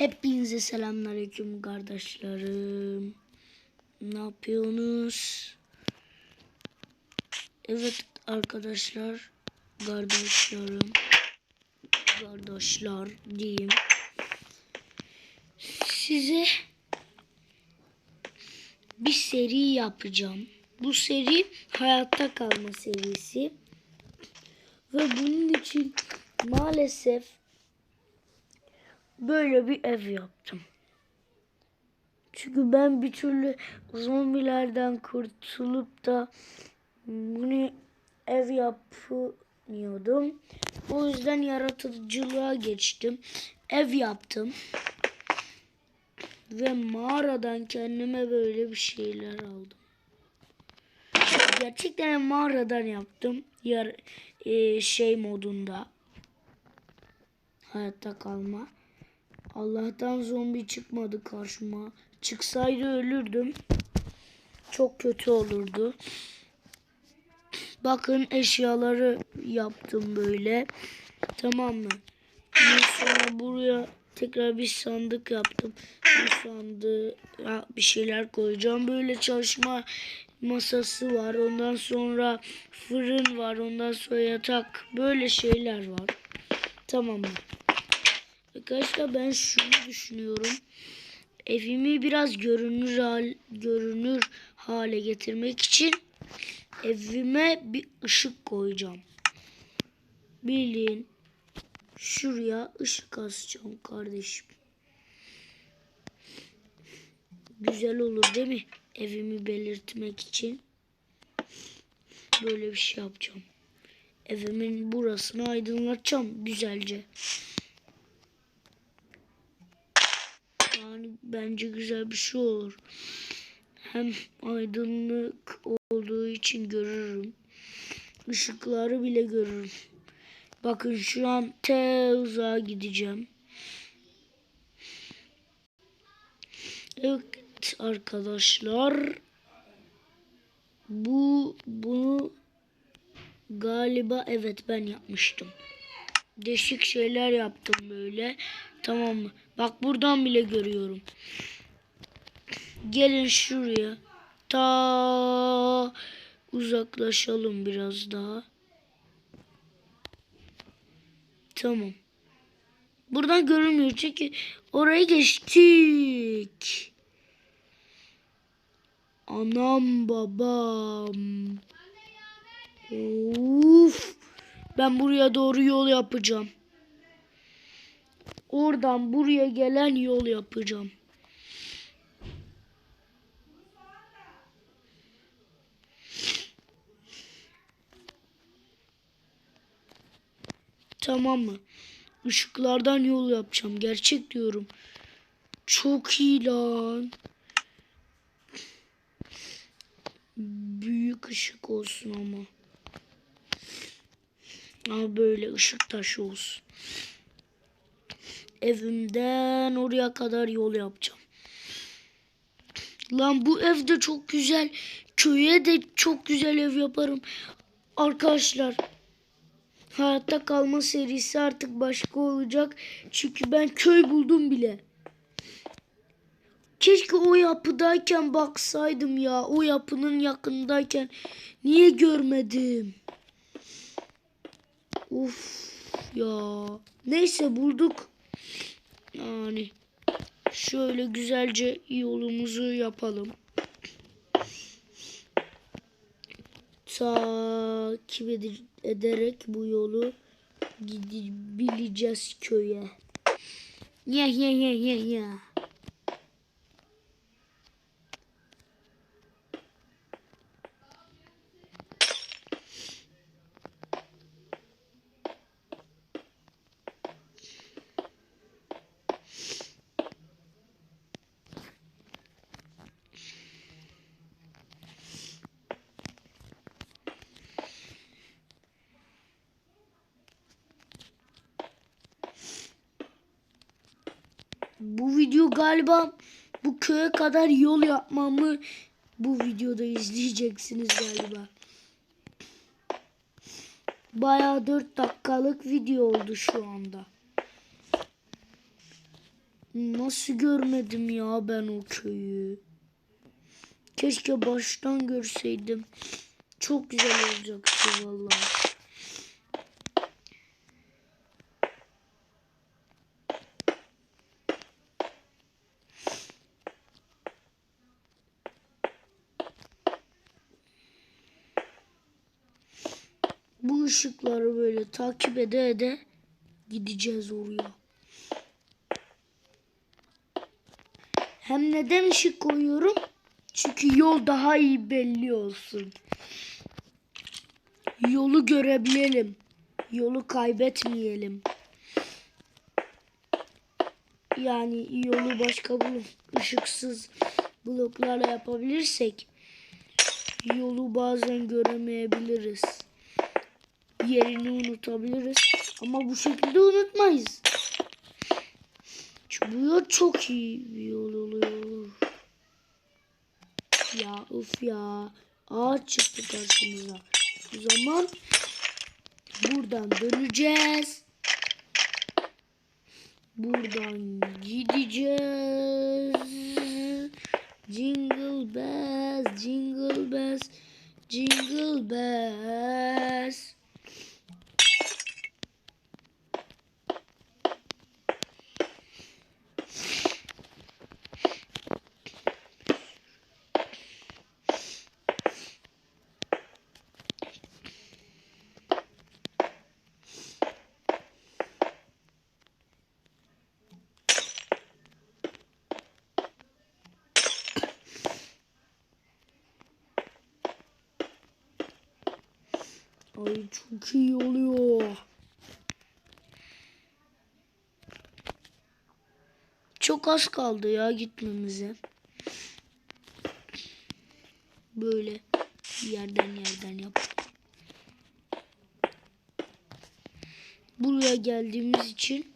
Hepinize selamünaleyküm kardeşlerim. Ne yapıyorsunuz? Evet arkadaşlar, kardeşlerim, kardeşler diyeyim. Size bir seri yapacağım. Bu seri hayatta kalma serisi. Ve bunun için maalesef böyle bir ev yaptım. Çünkü ben bir türlü zombilerden kurtulup da bunu ev yapmıyordum. O yüzden yaratıcılığa geçtim. Ev yaptım. Ve mağaradan kendime böyle bir şeyler aldım. Gerçekten mağaradan yaptım. Yar e, şey modunda. Hayatta kalma. Allah'tan zombi çıkmadı karşıma. Çıksaydı ölürdüm. Çok kötü olurdu. Bakın eşyaları yaptım böyle. Tamam mı? Sonra buraya tekrar bir sandık yaptım. Bu sandığı bir şeyler koyacağım. Böyle çalışma masası var. Ondan sonra fırın var. Ondan sonra yatak. Böyle şeyler var. Tamam mı? Arkadaşlar ben şunu düşünüyorum. Evimi biraz görünür hal, görünür hale getirmek için evime bir ışık koyacağım. Bilin şuraya ışık asacağım kardeşim. Güzel olur değil mi? Evimi belirtmek için. Böyle bir şey yapacağım. Evimin burasını aydınlatacağım güzelce. Yani bence güzel bir şey olur. Hem aydınlık olduğu için görürüm. Işıkları bile görürüm. Bakın şu an te uzağa gideceğim. Evet arkadaşlar. Bu bunu galiba evet ben yapmıştım. Değişik şeyler yaptım böyle. Tamam mı? Bak buradan bile görüyorum. Gelin şuraya. Ta uzaklaşalım biraz daha. Tamam. Buradan görünmüyor çünkü orayı geçtik. Anam babam. Uf. Ben buraya doğru yol yapacağım. Oradan buraya gelen yol yapacağım. Tamam mı? Işıklardan yol yapacağım. Gerçek diyorum. Çok iyi lan. Büyük ışık olsun ama. Ama böyle ışık taşı olsun. Evimden oraya kadar yol yapacağım. Lan bu ev de çok güzel. Köye de çok güzel ev yaparım. Arkadaşlar hayatta kalma serisi artık başka olacak. Çünkü ben köy buldum bile. Keşke o yapıdayken baksaydım ya. O yapının yakındayken niye görmedim? Uf ya. Neyse bulduk. Yani şöyle güzelce yolumuzu yapalım. Takip ed- ederek bu yolu gidebileceğiz köye. Ya ya ya ya ya. Bu video galiba bu köye kadar yol yapmamı bu videoda izleyeceksiniz galiba. Bayağı 4 dakikalık video oldu şu anda. Nasıl görmedim ya ben o köyü? Keşke baştan görseydim. Çok güzel olacaktı vallahi. Işıkları böyle takip ede ede gideceğiz oraya. Hem neden ışık koyuyorum? Çünkü yol daha iyi belli olsun. Yolu görebilelim. Yolu kaybetmeyelim. Yani yolu başka bu ışıksız bloklarla yapabilirsek yolu bazen göremeyebiliriz. Yerini unutabiliriz. Ama bu şekilde unutmayız. Çünkü bu yol çok iyi bir yol oluyor. Ya uf ya. Ağaç çıktı karşımıza. O zaman buradan döneceğiz. Buradan gideceğiz. Jingle bells, jingle bells, jingle bells. Ay çok iyi oluyor. Çok az kaldı ya gitmemize. Böyle yerden yerden yap. Buraya geldiğimiz için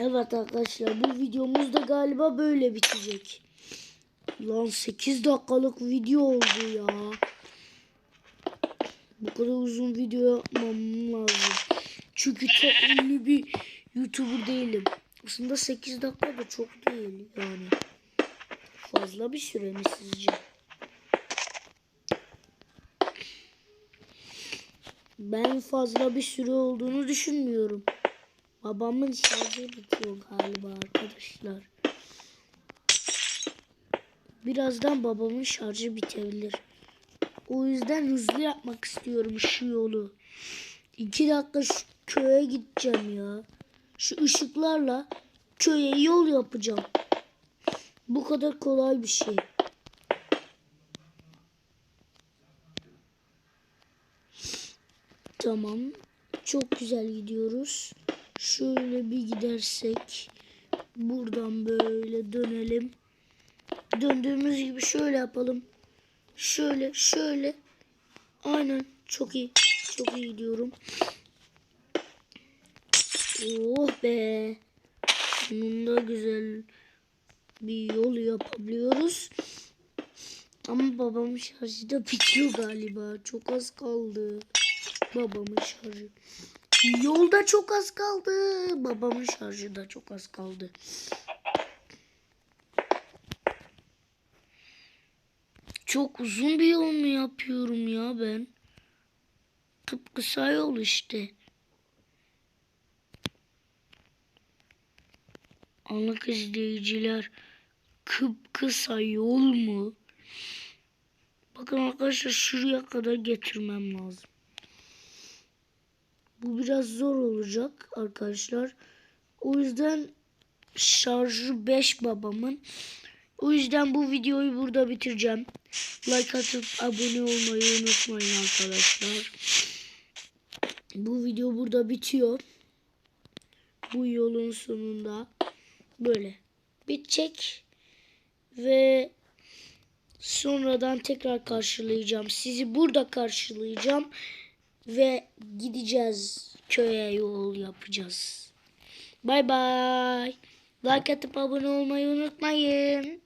Evet arkadaşlar bu videomuz da galiba böyle bitecek. Lan 8 dakikalık video oldu ya. Bu kadar uzun video yapmam lazım. Çünkü çok ünlü bir YouTuber değilim. Aslında 8 dakika da çok değil yani. Fazla bir süre mi sizce? Ben fazla bir süre olduğunu düşünmüyorum. Babamın şarjı bitiyor galiba arkadaşlar. Birazdan babamın şarjı bitebilir. O yüzden hızlı yapmak istiyorum şu yolu. İki dakika şu köye gideceğim ya. Şu ışıklarla köye yol yapacağım. Bu kadar kolay bir şey. Tamam. Çok güzel gidiyoruz. Şöyle bir gidersek buradan böyle dönelim. Döndüğümüz gibi şöyle yapalım. Şöyle şöyle. Aynen çok iyi. Çok iyi gidiyorum. Oh be. Sonunda güzel bir yol yapabiliyoruz. Ama babamın şarjı da bitiyor galiba. Çok az kaldı. Babamın şarjı. Yolda çok az kaldı. Babamın şarjı da çok az kaldı. Çok uzun bir yol mu yapıyorum ya ben? Kıpkısa yol işte. Anlık izleyiciler kıpkısa yol mu? Bakın arkadaşlar şuraya kadar getirmem lazım. Bu biraz zor olacak arkadaşlar. O yüzden şarjı 5 babamın. O yüzden bu videoyu burada bitireceğim. Like atıp abone olmayı unutmayın arkadaşlar. Bu video burada bitiyor. Bu yolun sonunda böyle bitecek. Ve sonradan tekrar karşılayacağım. Sizi burada karşılayacağım. Ve gideceğiz. Köye yol yapacağız. Bay bay. Like atıp abone olmayı unutmayın.